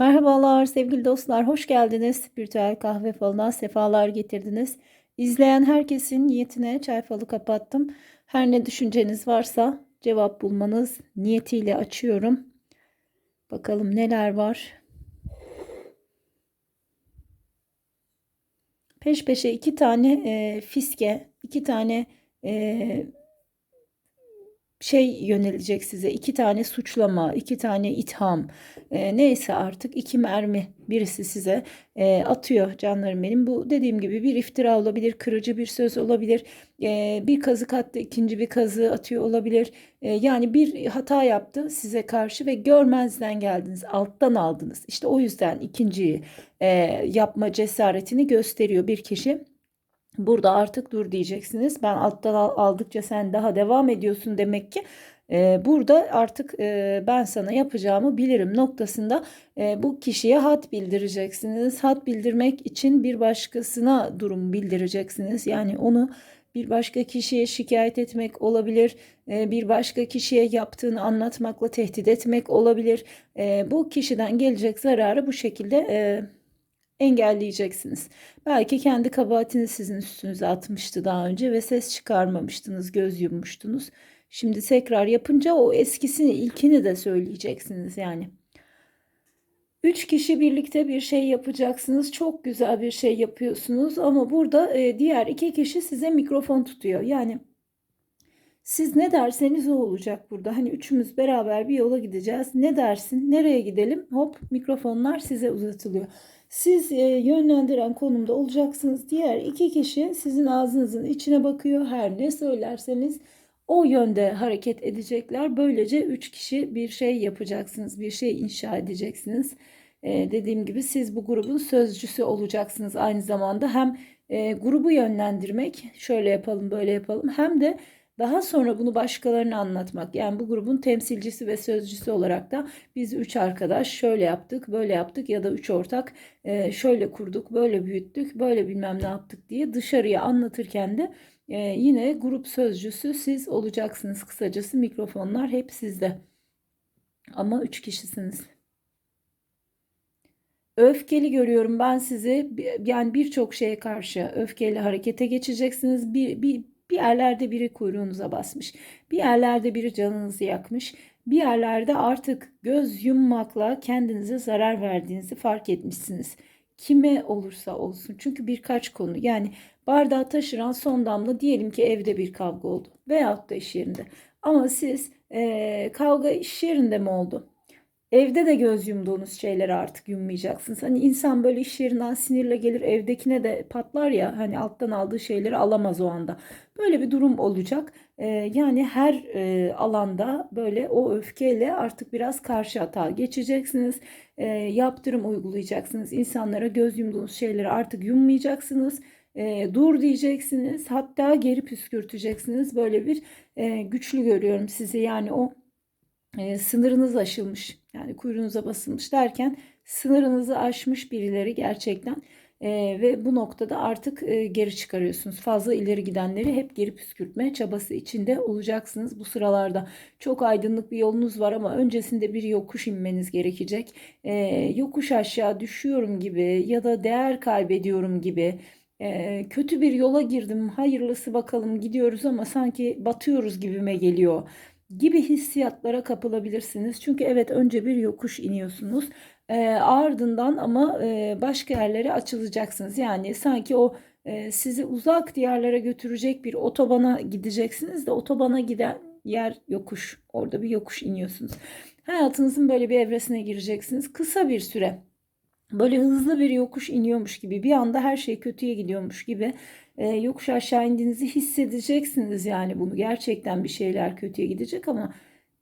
Merhabalar sevgili dostlar, hoş geldiniz. Spiritüel kahve falına sefalar getirdiniz. İzleyen herkesin niyetine çay falı kapattım. Her ne düşünceniz varsa cevap bulmanız niyetiyle açıyorum. Bakalım neler var. Peş peşe iki tane e, fiske, iki tane e, şey yönelecek size. iki tane suçlama, iki tane itham, e, neyse artık iki mermi birisi size e, atıyor canlarım benim. Bu dediğim gibi bir iftira olabilir, kırıcı bir söz olabilir, e, bir kazık attı, ikinci bir kazığı atıyor olabilir. E, yani bir hata yaptı size karşı ve görmezden geldiniz, alttan aldınız. İşte o yüzden ikinciyi e, yapma cesaretini gösteriyor bir kişi. Burada artık dur diyeceksiniz. Ben alttan aldıkça sen daha devam ediyorsun demek ki. Ee, burada artık e, ben sana yapacağımı bilirim noktasında e, bu kişiye hat bildireceksiniz. Hat bildirmek için bir başkasına durum bildireceksiniz. Yani onu bir başka kişiye şikayet etmek olabilir, e, bir başka kişiye yaptığını anlatmakla tehdit etmek olabilir. Bu kişiden gelecek zararı bu şekilde engelleyeceksiniz. Belki kendi kabahatini sizin üstünüze atmıştı daha önce ve ses çıkarmamıştınız, göz yummuştunuz. Şimdi tekrar yapınca o eskisini, ilkini de söyleyeceksiniz yani. Üç kişi birlikte bir şey yapacaksınız. Çok güzel bir şey yapıyorsunuz ama burada e, diğer iki kişi size mikrofon tutuyor. Yani siz ne derseniz o olacak burada. Hani üçümüz beraber bir yola gideceğiz. Ne dersin? Nereye gidelim? Hop mikrofonlar size uzatılıyor. Siz e, yönlendiren konumda olacaksınız. Diğer iki kişi sizin ağzınızın içine bakıyor. Her ne söylerseniz o yönde hareket edecekler. Böylece üç kişi bir şey yapacaksınız. Bir şey inşa edeceksiniz. E, dediğim gibi siz bu grubun sözcüsü olacaksınız. Aynı zamanda hem e, grubu yönlendirmek şöyle yapalım böyle yapalım hem de daha sonra bunu başkalarına anlatmak. Yani bu grubun temsilcisi ve sözcüsü olarak da biz üç arkadaş şöyle yaptık, böyle yaptık ya da üç ortak e, şöyle kurduk, böyle büyüttük, böyle bilmem ne yaptık diye dışarıya anlatırken de e, yine grup sözcüsü siz olacaksınız. Kısacası mikrofonlar hep sizde. Ama üç kişisiniz. Öfkeli görüyorum ben sizi yani birçok şeye karşı öfkeyle harekete geçeceksiniz. Bir, bir, bir yerlerde biri kuyruğunuza basmış. Bir yerlerde biri canınızı yakmış. Bir yerlerde artık göz yummakla kendinize zarar verdiğinizi fark etmişsiniz. Kime olursa olsun. Çünkü birkaç konu yani bardağı taşıran son damla diyelim ki evde bir kavga oldu. Veyahut da iş yerinde. Ama siz ee, kavga iş yerinde mi oldu? Evde de göz yumduğunuz şeyleri artık yummayacaksınız. Hani insan böyle iş yerinden sinirle gelir evdekine de patlar ya hani alttan aldığı şeyleri alamaz o anda. Böyle bir durum olacak. Ee, yani her e, alanda böyle o öfkeyle artık biraz karşı hata geçeceksiniz. Ee, yaptırım uygulayacaksınız. İnsanlara göz yumduğunuz şeyleri artık yummayacaksınız. E, dur diyeceksiniz. Hatta geri püskürteceksiniz. Böyle bir e, güçlü görüyorum sizi. Yani o e, sınırınız aşılmış. Yani kuyruğunuza basılmış derken sınırınızı aşmış birileri gerçekten e, ve bu noktada artık e, geri çıkarıyorsunuz. Fazla ileri gidenleri hep geri püskürtme çabası içinde olacaksınız bu sıralarda. Çok aydınlık bir yolunuz var ama öncesinde bir yokuş inmeniz gerekecek. E, yokuş aşağı düşüyorum gibi ya da değer kaybediyorum gibi e, kötü bir yola girdim hayırlısı bakalım gidiyoruz ama sanki batıyoruz gibime geliyor gibi hissiyatlara kapılabilirsiniz. Çünkü evet önce bir yokuş iniyorsunuz. E, ardından ama e, başka yerlere açılacaksınız. Yani sanki o e, sizi uzak diyarlara götürecek bir otobana gideceksiniz de otobana giden yer yokuş. Orada bir yokuş iniyorsunuz. Hayatınızın böyle bir evresine gireceksiniz. Kısa bir süre böyle hızlı bir yokuş iniyormuş gibi bir anda her şey kötüye gidiyormuş gibi e, yokuş aşağı indiğinizi hissedeceksiniz yani bunu gerçekten bir şeyler kötüye gidecek ama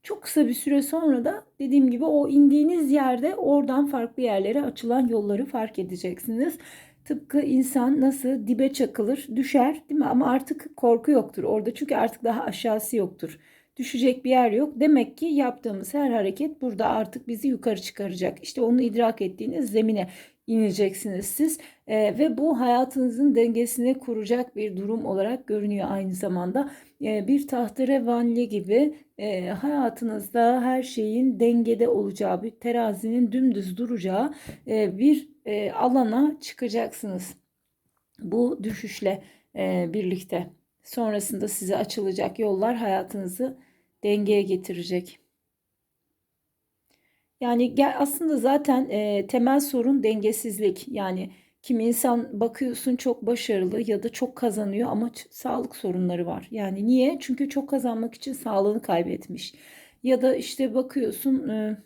çok kısa bir süre sonra da dediğim gibi o indiğiniz yerde oradan farklı yerlere açılan yolları fark edeceksiniz. Tıpkı insan nasıl dibe çakılır, düşer değil mi? Ama artık korku yoktur orada çünkü artık daha aşağısı yoktur. Düşecek bir yer yok. Demek ki yaptığımız her hareket burada artık bizi yukarı çıkaracak. İşte onu idrak ettiğiniz zemine ineceksiniz siz e, ve bu hayatınızın dengesini kuracak bir durum olarak görünüyor aynı zamanda. E, bir tahterevanli gibi e, hayatınızda her şeyin dengede olacağı, bir terazinin dümdüz duracağı e, bir e, alana çıkacaksınız. Bu düşüşle e, birlikte. Sonrasında size açılacak yollar hayatınızı dengeye getirecek. Yani aslında zaten e, temel sorun dengesizlik. Yani kim insan bakıyorsun çok başarılı ya da çok kazanıyor ama sağlık sorunları var. Yani niye? Çünkü çok kazanmak için sağlığını kaybetmiş. Ya da işte bakıyorsun e,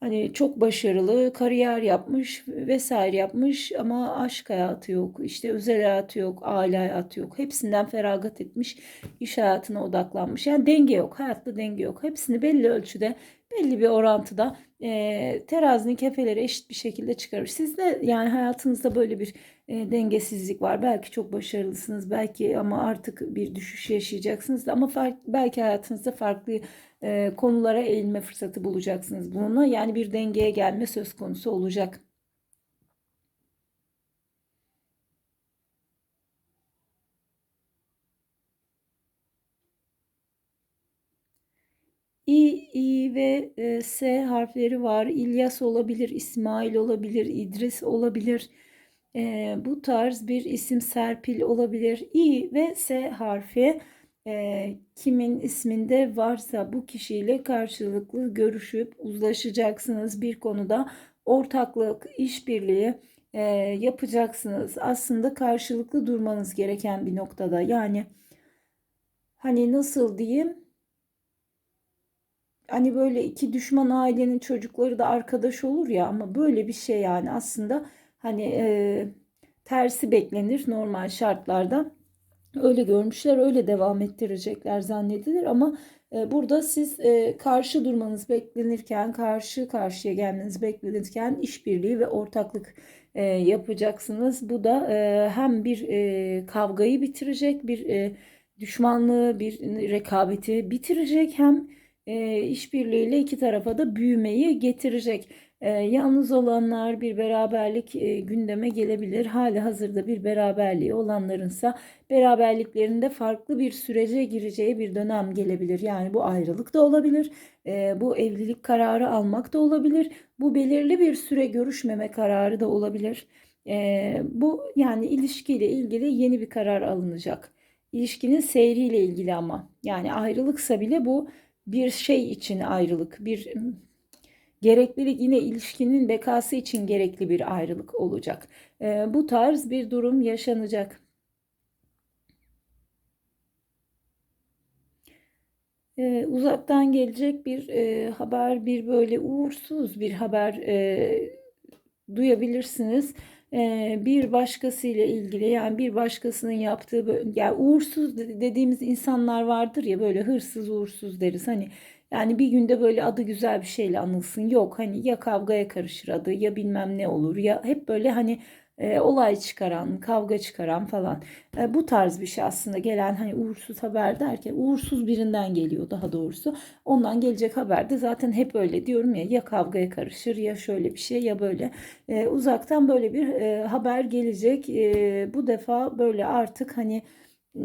Hani çok başarılı, kariyer yapmış vesaire yapmış ama aşk hayatı yok, işte özel hayatı yok, aile hayatı yok. Hepsinden feragat etmiş, iş hayatına odaklanmış. Yani denge yok, hayatta denge yok. Hepsini belli ölçüde, belli bir orantıda e, terazinin kefeleri eşit bir şekilde çıkarır. Sizde yani hayatınızda böyle bir e, dengesizlik var. Belki çok başarılısınız, belki ama artık bir düşüş yaşayacaksınız. Ama fark, belki hayatınızda farklı e, konulara eğilme fırsatı bulacaksınız bununla. Yani bir dengeye gelme söz konusu olacak. İ, İ ve e, S harfleri var. İlyas olabilir, İsmail olabilir, İdris olabilir. E, bu tarz bir isim Serpil olabilir. İ ve S harfi e, kimin isminde varsa bu kişiyle karşılıklı görüşüp uzlaşacaksınız bir konuda ortaklık, işbirliği e, yapacaksınız. Aslında karşılıklı durmanız gereken bir noktada. Yani hani nasıl diyeyim? Hani böyle iki düşman ailenin çocukları da arkadaş olur ya ama böyle bir şey yani aslında hani e, tersi beklenir normal şartlarda. Öyle görmüşler, öyle devam ettirecekler zannedilir ama e, burada siz e, karşı durmanız beklenirken, karşı karşıya gelmeniz beklenirken işbirliği ve ortaklık e, yapacaksınız. Bu da hem bir kavgayı bitirecek, bir düşmanlığı, bir rekabeti bitirecek hem işbirliğiyle iki tarafa da büyümeyi getirecek. E, yalnız olanlar bir beraberlik e, gündeme gelebilir. Hali hazırda bir beraberliği olanlarınsa beraberliklerinde farklı bir sürece gireceği bir dönem gelebilir. Yani bu ayrılık da olabilir. E, bu evlilik kararı almak da olabilir. Bu belirli bir süre görüşmeme kararı da olabilir. E, bu yani ilişkiyle ilgili yeni bir karar alınacak. İlişkinin seyriyle ilgili ama yani ayrılıksa bile bu bir şey için ayrılık, bir gereklilik yine ilişkinin bekası için gerekli bir ayrılık olacak. E, bu tarz bir durum yaşanacak. E, uzaktan gelecek bir e, haber, bir böyle uğursuz bir haber e, duyabilirsiniz. E, bir başkasıyla ilgili yani bir başkasının yaptığı yani uğursuz dediğimiz insanlar vardır ya böyle hırsız uğursuz deriz. Hani yani bir günde böyle adı güzel bir şeyle anılsın. Yok hani ya kavgaya karışır adı ya bilmem ne olur ya hep böyle hani e, olay çıkaran, kavga çıkaran falan. E, bu tarz bir şey aslında gelen hani uğursuz haber derken uğursuz birinden geliyor daha doğrusu. Ondan gelecek haber de zaten hep öyle diyorum ya ya kavgaya karışır ya şöyle bir şey ya böyle. E, uzaktan böyle bir e, haber gelecek. E, bu defa böyle artık hani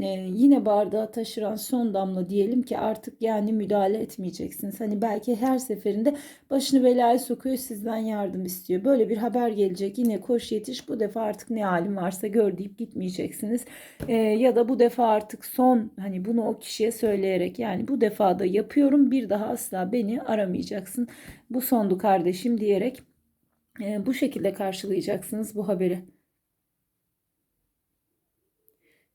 e, yine bardağı taşıran son damla diyelim ki artık yani müdahale etmeyeceksiniz. Hani belki her seferinde başını belaya sokuyor sizden yardım istiyor. Böyle bir haber gelecek yine koş yetiş bu defa artık ne halim varsa gör deyip gitmeyeceksiniz. E, ya da bu defa artık son hani bunu o kişiye söyleyerek yani bu defa da yapıyorum bir daha asla beni aramayacaksın. Bu sondu kardeşim diyerek e, bu şekilde karşılayacaksınız bu haberi.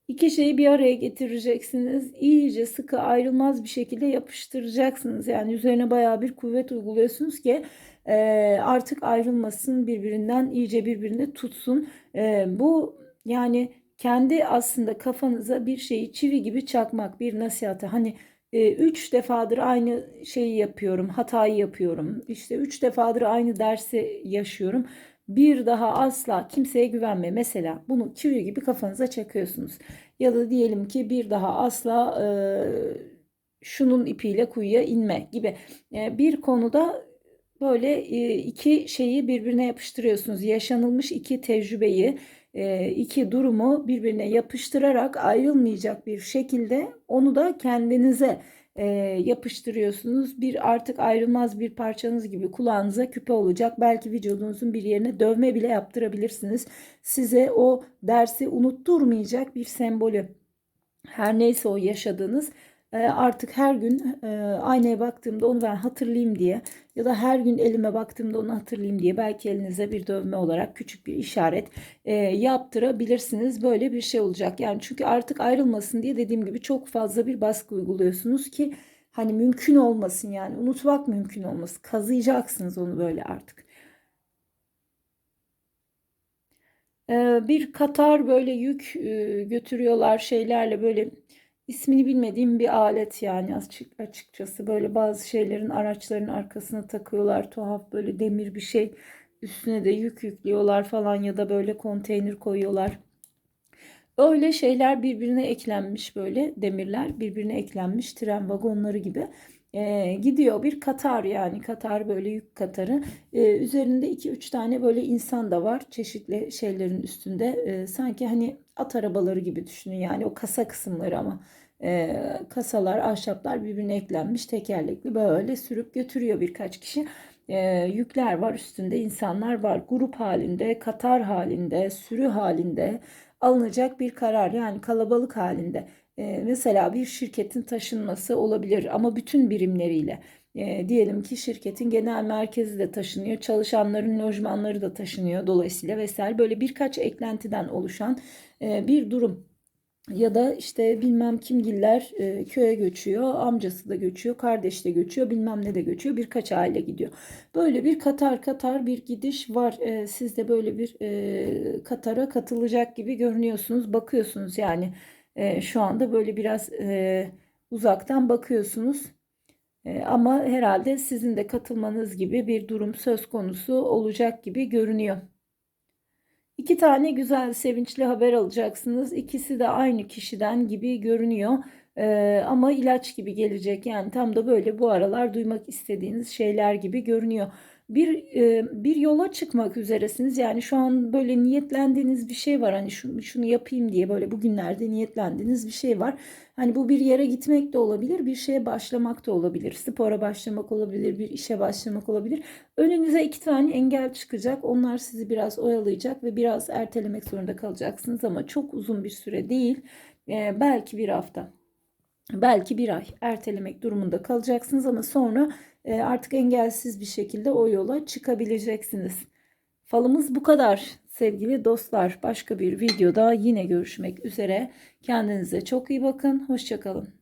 İki şeyi bir araya getireceksiniz. İyice sıkı ayrılmaz bir şekilde yapıştıracaksınız. Yani üzerine baya bir kuvvet uyguluyorsunuz ki e, artık ayrılmasın birbirinden iyice birbirine tutsun. E, bu yani kendi aslında kafanıza bir şeyi çivi gibi çakmak bir nasihatı. Hani e, üç defadır aynı şeyi yapıyorum, hatayı yapıyorum. İşte üç defadır aynı dersi yaşıyorum bir daha asla kimseye güvenme. Mesela bunu çivi gibi kafanıza çakıyorsunuz. Ya da diyelim ki bir daha asla e, şunun ipiyle kuyuya inme gibi E, bir konuda böyle e, iki şeyi birbirine yapıştırıyorsunuz. Yaşanılmış iki tecrübeyi, e, iki durumu birbirine yapıştırarak ayrılmayacak bir şekilde onu da kendinize e, yapıştırıyorsunuz. Bir artık ayrılmaz bir parçanız gibi kulağınıza küpe olacak. Belki vücudunuzun bir yerine dövme bile yaptırabilirsiniz. Size o dersi unutturmayacak bir sembolü. Her neyse o yaşadığınız artık her gün e, aynaya baktığımda onu ben hatırlayayım diye ya da her gün elime baktığımda onu hatırlayayım diye belki elinize bir dövme olarak küçük bir işaret e, yaptırabilirsiniz. Böyle bir şey olacak. Yani çünkü artık ayrılmasın diye dediğim gibi çok fazla bir baskı uyguluyorsunuz ki hani mümkün olmasın yani unutmak mümkün olmasın. Kazıyacaksınız onu böyle artık. Bir Katar böyle yük götürüyorlar şeylerle böyle ismini bilmediğim bir alet yani açık açıkçası. Böyle bazı şeylerin araçların arkasına takıyorlar tuhaf böyle demir bir şey üstüne de yük yüklüyorlar falan ya da böyle konteyner koyuyorlar. Öyle şeyler birbirine eklenmiş böyle demirler birbirine eklenmiş tren vagonları gibi e, gidiyor bir Katar yani Katar böyle yük Katarı. E, üzerinde 2-3 tane böyle insan da var çeşitli şeylerin üstünde. E, sanki hani at arabaları gibi düşünün yani o kasa kısımları ama e, kasalar ahşaplar birbirine eklenmiş tekerlekli böyle sürüp götürüyor birkaç kişi. E, yükler var üstünde insanlar var. Grup halinde Katar halinde sürü halinde alınacak bir karar yani kalabalık halinde e, mesela bir şirketin taşınması olabilir ama bütün birimleriyle. E, diyelim ki şirketin genel merkezi de taşınıyor, çalışanların lojmanları da taşınıyor dolayısıyla vesaire böyle birkaç eklentiden oluşan e, bir durum. Ya da işte bilmem kimgiller e, köye göçüyor, amcası da göçüyor, kardeş de göçüyor, bilmem ne de göçüyor, birkaç aile gidiyor. Böyle bir Katar Katar bir gidiş var. E, siz de böyle bir e, Katar'a katılacak gibi görünüyorsunuz, bakıyorsunuz yani e, şu anda böyle biraz e, uzaktan bakıyorsunuz. E, ama herhalde sizin de katılmanız gibi bir durum söz konusu olacak gibi görünüyor. İki tane güzel, sevinçli haber alacaksınız. İkisi de aynı kişiden gibi görünüyor. Ee, ama ilaç gibi gelecek. Yani tam da böyle bu aralar duymak istediğiniz şeyler gibi görünüyor bir e, bir yola çıkmak üzeresiniz. Yani şu an böyle niyetlendiğiniz bir şey var. Hani şunu, şunu yapayım diye böyle bugünlerde niyetlendiğiniz bir şey var. Hani bu bir yere gitmek de olabilir, bir şeye başlamak da olabilir. Spora başlamak olabilir, bir işe başlamak olabilir. Önünüze iki tane engel çıkacak. Onlar sizi biraz oyalayacak ve biraz ertelemek zorunda kalacaksınız ama çok uzun bir süre değil. Ee, belki bir hafta. Belki bir ay ertelemek durumunda kalacaksınız ama sonra e, artık engelsiz bir şekilde o yola çıkabileceksiniz. Falımız bu kadar sevgili dostlar. Başka bir videoda yine görüşmek üzere. Kendinize çok iyi bakın. Hoşçakalın.